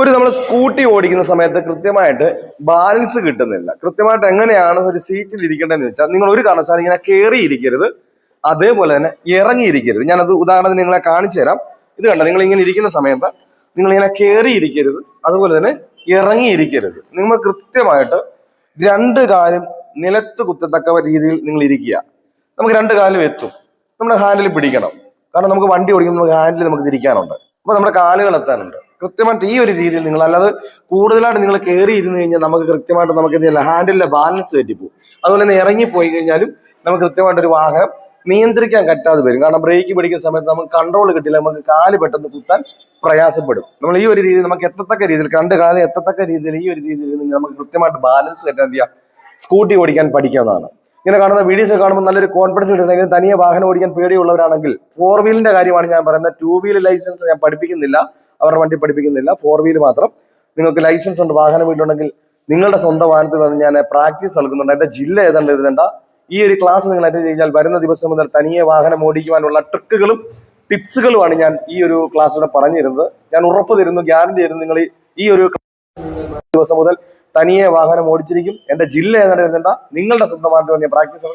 ഒരു നമ്മൾ സ്കൂട്ടി ഓടിക്കുന്ന സമയത്ത് കൃത്യമായിട്ട് ബാലൻസ് കിട്ടുന്നില്ല. കൃത്യമായിട്ട് എങ്ങനെയാണ് ഒരു സീറ്റിൽ ഇരിക്കേണ്ടതെന്ന് വെച്ചാൽ നിങ്ങൾ ഒരു കാരണവശാലും ഇങ്ങനെ കയറി ഇരിക്കരുത് അതേപോലെ തന്നെ ഇറങ്ങിയിരിക്കരുത്. ഞാനത് ഉദാഹരണത്തിന് നിങ്ങളെ കാണിച്ചു തരാം. ഇത് കണ്ട? നിങ്ങൾ ഇങ്ങനെ ഇരിക്കുന്ന സമയത്ത് നിങ്ങൾ ഇങ്ങനെ കയറി ഇരിക്കരുത് അതുപോലെ തന്നെ ഇറങ്ങിയിരിക്കരുത്. നിങ്ങൾ കൃത്യമായിട്ട് രണ്ട് കാലും നിലത്ത് കുത്തത്തക്ക രീതിയിൽ നിങ്ങൾ ഇരിക്കുക. നമുക്ക് രണ്ട് കാലും എത്തും. നമ്മുടെ ഹാൻഡിൽ പിടിക്കണം. കാരണം നമുക്ക് വണ്ടി ഓടിക്കുമ്പോൾ നമുക്ക് ഹാൻഡിൽ നമുക്ക് തിരിക്കാനുണ്ട്. അപ്പൊ നമ്മുടെ കാലുകൾ എത്താനുണ്ട്. കൃത്യമായിട്ട് ഈ ഒരു രീതിയിൽ നിങ്ങൾ അല്ലാതെ കൂടുതലായിട്ട് നിങ്ങൾ കയറി ഇരുന്ന് കഴിഞ്ഞാൽ നമുക്ക് കൃത്യമായിട്ട് നമുക്ക് എന്ത് ചെയ്യാം? ഹാൻഡിലിന്റെ ബാലൻസ് തെറ്റിപ്പോകും അതുപോലെ തന്നെ ഇറങ്ങി പോയി കഴിഞ്ഞാലും നമുക്ക് കൃത്യമായിട്ട് ഒരു വാഹനം നിയന്ത്രിക്കാൻ പറ്റാതെ വരും. കാരണം ബ്രേക്ക് പിടിക്കുന്ന സമയത്ത് നമുക്ക് കൺട്രോൾ കിട്ടില്ല നമുക്ക് കാൽ പെട്ടെന്ന് കുത്താൻ പ്രയാസപ്പെടും. നമ്മൾ ഈ ഒരു രീതിയിൽ നമുക്ക് എത്തത്തക്ക രീതിയിൽ കണ്ട് കാലം എത്തത്തക്ക രീതിയിൽ ഈ ഒരു രീതിയിൽ നമുക്ക് കൃത്യമായിട്ട് ബാലൻസ് എന്ത് ചെയ്യാം? സ്കൂട്ടി ഓടിക്കാൻ പഠിക്കാവുന്നതാണ്. ഇങ്ങനെ കാണുന്ന വീഡിയോസ് കാണുമ്പോൾ നല്ലൊരു കോൺഫിഡൻസ് കിട്ടുന്നെങ്കിൽ തനിയെ വാഹനം ഓടിക്കാൻ പേടിയുള്ളവരാണെങ്കിൽ ഫോർ വീലിന്റെ കാര്യമാണ് ഞാൻ പറയുന്നത്. ടൂ വീൽ ലൈസൻസ് ഞാൻ പഠിപ്പിക്കുന്നില്ല. അവരുടെ വണ്ടി പഠിപ്പിക്കുന്നില്ല. ഫോർ വീൽ മാത്രം. നിങ്ങൾക്ക് ലൈസൻസ് ഉണ്ട് വാഹനം വീട്ടിലുണ്ടെങ്കിൽ നിങ്ങളുടെ സ്വന്തം വാഹനത്തിൽ വന്ന് ഞാൻ പ്രാക്ടീസ് നൽകുന്നുണ്ട്. എന്റെ ജില്ല ഏതാണ്ട് എഴുതേണ്ട. ഈ ഒരു ക്ലാസ് നിങ്ങൾ അറ്റൻഡ് ചെയ്താൽ വരുന്ന ദിവസം മുതൽ തനിയെ വാഹനം ഓടിക്കുവാനുള്ള ട്രിക്കുകളും ടിപ്സുകളുമാണ് ഞാൻ ഈ ഒരു ക്ലാസ്സിലൂടെ പറഞ്ഞിരുന്നത്. ഞാൻ ഉറപ്പ് തരുന്നു ഗ്യാരണ്ടി തരുന്നു നിങ്ങൾ ഈ- ഒരു ദിവസം മുതൽ തനിയെ വാഹനം ഓടിച്ചിരിക്കും. എന്റെ ജില്ല ഏതാണ്ട് എഴുതേണ്ട. നിങ്ങളുടെ സ്വന്തം വാഹനത്തിൽ വന്ന് പ്രാക്ടീസ്